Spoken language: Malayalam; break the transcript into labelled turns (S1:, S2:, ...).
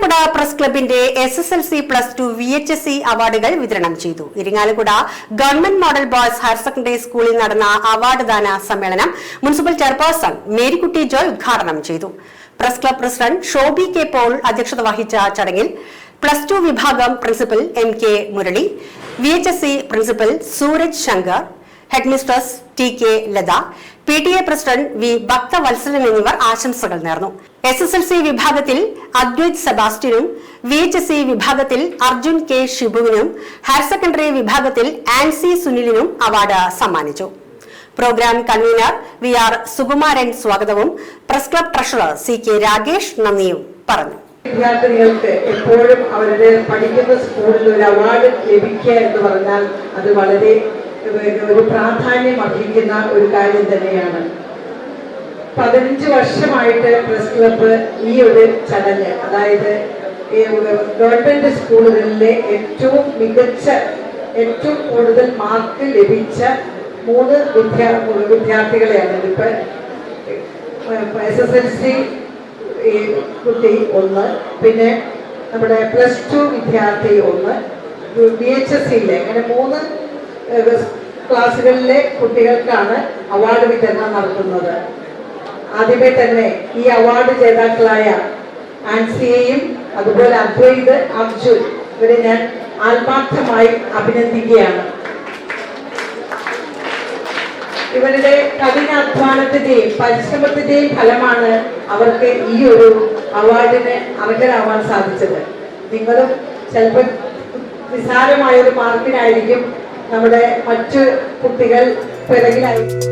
S1: ഇരിങ്ങാലക്കുട പ്രസ് ക്ലബിന്റെ S S L C plus two V H S C അവാർഡുകൾ വിതരണം ചെയ്തു. Irinjalakuda government model boys higher secondary സ്കൂളിൽ നടന്ന അവാർഡ് ദാന സമ്മേളനം മുനിസിപ്പൽ ചെയർപേഴ്സൺ മേരിക്കുട്ടി ജോയ് ഉദ്ഘാടനം ചെയ്തു. Press club president Shobi K Paul അധ്യക്ഷത വഹിച്ച ചടങ്ങിൽ പ്ലസ് ടു വിഭാഗം principal M K Murali V H S C principal Sooraj Shankar headmistress T K Latha P T A president V Bhakthavathsalan എന്നിവർ ആശംസകൾ നേർന്നു. എസ് എസ് എൽ സി വിഭാഗത്തിൽ അദ്വൈത് സെബാസ്റ്റ്യനും വി എച്ച് എസ് സി വിഭാഗത്തിൽ അർജുൻ കെ ഷിബുവിനും ഹയർ സെക്കൻഡറി വിഭാഗത്തിൽ ആൻസി സുനിലിനും അവാർഡ് സമ്മാനിച്ചു. Programme convener V R Sukumaran സ്വാഗതവും press club treasurer C K Ragesh നന്ദിയും പറഞ്ഞു.
S2: വിദ്യാർത്ഥികൾക്ക് എപ്പോഴും അവരുടെ പഠിക്കുന്ന സ്കൂളിൽ ഒരു അവാർഡ് ലഭിക്കുക എന്ന് പറഞ്ഞാൽ അത് വളരെ ഒരു പ്രാധാന്യം അർഹിക്കുന്ന ഒരു കാര്യം തന്നെയാണ്. പതിനഞ്ച് വർഷമായിട്ട് പ്രസ് ക്ലബ്ബ് ഈ ഒരു ചടങ്ങ് അതായത് ഗവൺമെന്റ് സ്കൂളുകളിലെ ഏറ്റവും മികച്ച ഏറ്റവും കൂടുതൽ മാർക്ക് ലഭിച്ച മൂന്ന് വിദ്യാ വിദ്യാർത്ഥികളെയാണ് ഇതിപ്പോ എസ് എസ് എൽ സി കുട്ടി ഒന്ന് പിന്നെ നമ്മുടെ പ്ലസ് ടു വിദ്യാർത്ഥി ഒന്ന് ബി എച്ച് എസ് സിയിലെ അങ്ങനെ മൂന്ന് ക്ലാസ്സുകളിലെ കുട്ടികൾക്കാണ് അവാർഡ് വിതരണം നടത്തുന്നത്. ആദ്യമേ തന്നെ ഈ അവാർഡ് ജേതാക്കളായ ആൻസിയെയും അതുപോലെ അദ്വൈത് അർജുൻ ഇവരെ ഞാൻ ആത്മാർത്ഥമായി അഭിനന്ദിക്കുകയാണ്. ഇവരുടെ കഠിനാധ്വാനത്തിന്റെയും പരിശ്രമത്തിന്റെയും ഫലമാണ് അവർക്ക് ഈ ഒരു അവാർഡിന് അർഹരാവാൻ സാധിച്ചത്. നിങ്ങളും ചിലപ്പോൾ നിസാരമായ ഒരു മാർക്കിനായിരിക്കും നമ്മുടെ മറ്റ് കുട്ടികൾ പിറകിലായി.